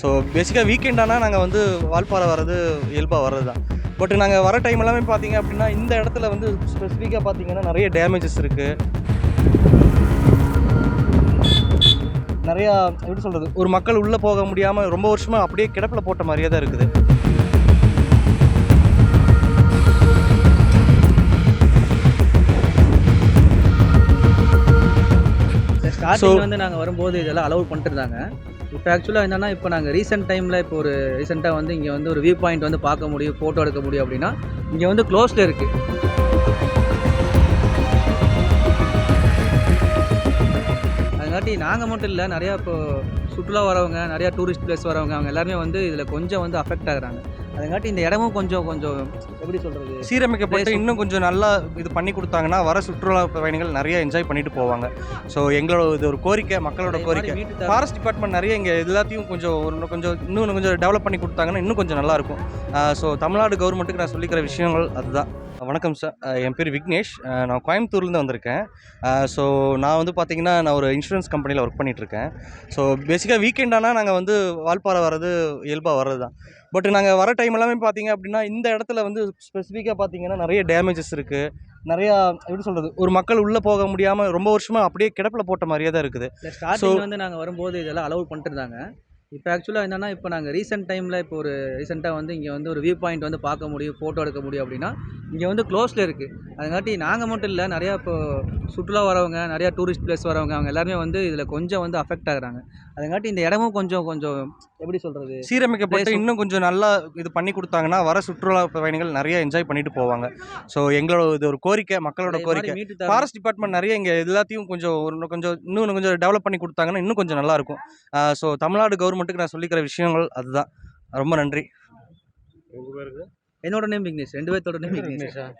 So பேசிக்காக weekend ஆனால் நாங்கள் வந்து வால்பாறை வர்றது இயல்பாக வர்றது தான் பட் நாங்கள் வர டைம் எல்லாமே பார்த்தீங்க அப்படின்னா இந்த இடத்துல வந்து ஸ்பெசிஃபிக்காக பார்த்தீங்கன்னா நிறைய டேமேஜஸ் இருக்குது நிறையா எப்படி சொல்கிறது ஒரு மக்கள் உள்ளே போக முடியாமல் ரொம்ப வருஷமாக அப்படியே கிடப்பில் போட்ட மாதிரியே தான் இருக்குது. ஸ்டார்டிங் வந்து நாங்கள் வரும்போது இதெல்லாம் அலோவ் பண்ணிட்டு இருந்தாங்க இப்போ ஆக்சுவலாக என்னன்னா இப்போ நாங்கள் ரீசெண்ட் டைமில் இப்போ ஒரு ரீசெண்டாக வந்து இங்கே வந்து ஒரு வியூ பாயிண்ட் வந்து பார்க்க முடியும் ஃபோட்டோ எடுக்க முடியும் அப்படின்னா இங்கே வந்து க்ளோஸில் இருக்குது அதுங்காட்டி நாங்கள் மட்டும் இல்லை நிறையா இப்போ சுற்றுலா வரவங்க நிறையா டூரிஸ்ட் பிளேஸ் வரவங்க அவங்க எல்லாருமே வந்து இதில் கொஞ்சம் வந்து அஃபெக்ட் ஆகுறாங்க. அதுங்காட்டி இந்த இடமும் கொஞ்சம் கொஞ்சம் எப்படி சொல்கிறது சீரமைக்கப்பட்டு இன்னும் கொஞ்சம் நல்லா இது பண்ணி கொடுத்தாங்கன்னா வர சுற்றுலா பயணிகள் நிறைய என்ஜாய் பண்ணிட்டு போவாங்க. ஸோ எங்களோட இது ஒரு கோரிக்கை மக்களோட கோரிக்கை. ஃபாரஸ்ட் டிபார்ட்மெண்ட் நிறைய இங்கே எல்லாத்தையும் கொஞ்சம் இன்னும் கொஞ்சம் இன்னும் கொஞ்சம் டெவலப் பண்ணி கொடுத்தாங்கன்னா இன்னும் கொஞ்சம் நல்லா இருக்கும். ஸோ தமிழ்நாடு கவர்மெண்ட்டுக்கு நான் சொல்லிக்கிற விஷயங்கள் அதுதான். வணக்கம் சார். என் பேர் விக்னேஷ். நான் கோயம்புத்தூர்லேருந்து வந்திருக்கேன். ஸோ நான் வந்து பார்த்தீங்கன்னா நான் ஒரு இன்சூரன்ஸ் கம்பெனியில் ஒர்க் பண்ணிகிட்ருக்கேன் ஸோ பேசிக்காக வீக்கெண்ட் ஆனால் நாங்கள் வந்து வால்பாறை வர்றது இயல்பாக வர்றது தான் பட் நாங்கள் வர டைம் எல்லாமே பார்த்தீங்க அப்படின்னா இந்த இடத்துல வந்து ஸ்பெசிஃபிக்காக பார்த்தீங்கன்னா நிறைய டேமேஜஸ் இருக்குது நிறையா எப்படி சொல்கிறது ஒரு மக்கள் உள்ளே போக முடியாமல் ரொம்ப வருஷமாக அப்படியே கிடப்பில் போட்ட மாதிரியே தான் இருக்குது. ஸ்டார்டிங் வந்து நாங்கள் வரும்போது இதெல்லாம் அலோவ் பண்ணிட்டு இருந்தாங்க இப்போ ஆக்சுவலாக என்னன்னா இப்போ நாங்கள் ரீசெண்ட் டைமில் இப்போ ஒரு ரீசெண்டாக வந்து இங்கே வந்து ஒரு வியூ பாயிண்ட் வந்து பார்க்க முடியும் ஃபோட்டோ எடுக்க முடியும் அப்படின்னா இங்கே வந்து க்ளோஸில் இருக்குது அதுங்காட்டி நாங்கள் மட்டும் இல்லை நிறையா இப்போ சுற்றுலா வரவங்க நிறையா டூரிஸ்ட் பிளேஸ் வரவங்க அவங்க எல்லாருமே வந்து இதில் கொஞ்சம் வந்து அஃபெக்ட் ஆகுறாங்க. அதுங்காட்டி இந்த இடமும் கொஞ்சம் கொஞ்சம் எப்படி சொல்கிறது சீரமைக்கப்பட்டு இன்னும் கொஞ்சம் நல்லா இது பண்ணி கொடுத்தாங்கன்னா வர சுற்றுலா பயணிகள் நிறைய என்ஜாய் பண்ணிட்டு போவாங்க. ஸோ எங்களோட இது ஒரு கோரிக்கை மக்களோட கோரிக்கை. ஃபாரஸ்ட் டிபார்ட்மெண்ட் நிறைய இங்கே எல்லாத்தையும் கொஞ்சம் கொஞ்சம் இன்னும் கொஞ்சம் டெவலப் பண்ணி கொடுத்தாங்கன்னா இன்னும் கொஞ்சம் நல்லா இருக்கும். ஸோ தமிழ்நாடு கவர்மெண்ட்டுக்கு நான் சொல்லிக்கிற விஷயங்கள் அதுதான். ரொம்ப நன்றி. என்னோட நேம் விக்னேஷ். ரெண்டு பேர்த்தோட நேம் விக்னேஷ்? விக்னேஷ்?